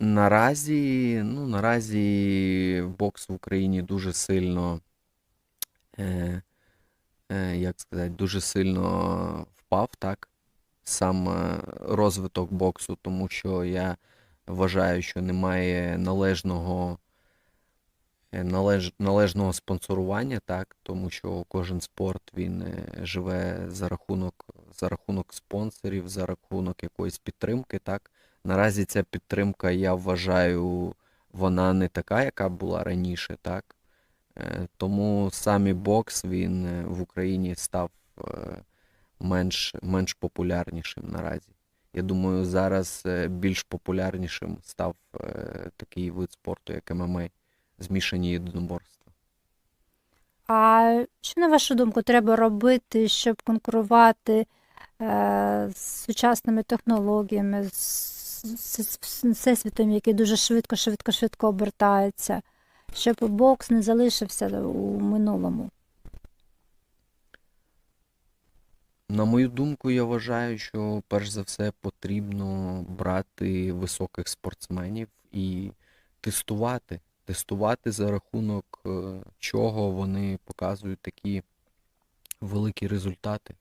Наразі, ну, наразі бокс в Україні дуже сильно, е, е, як сказати, дуже сильно впав, так? Сам е, розвиток боксу, тому що я вважаю, що немає належного, е, належ, належного спонсорування, так? Тому що кожен спорт він е, живе за рахунок, за рахунок спонсорів, за рахунок якоїсь підтримки, так? Наразі ця підтримка, я вважаю, вона не така, яка була раніше, так? Е, Тому сам і бокс він е, в Україні став е, менш, менш популярнішим наразі. Я думаю, зараз більш популярнішим став такий вид спорту, як ММА, змішані єдиноборства. А що, на вашу думку, треба робити, щоб конкурувати е, з сучасними технологіями, з всесвітом, який дуже швидко, швидко, швидко обертається, щоб бокс не залишився у минулому? На мою думку, я вважаю, що перш за все потрібно брати високих спортсменів і тестувати. Тестувати за рахунок е, чого вони показують такі великі результати.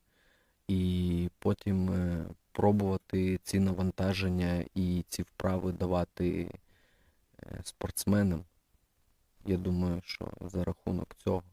І потім е, пробувати ці навантаження і ці вправи давати е, спортсменам. Я думаю, що за рахунок цього.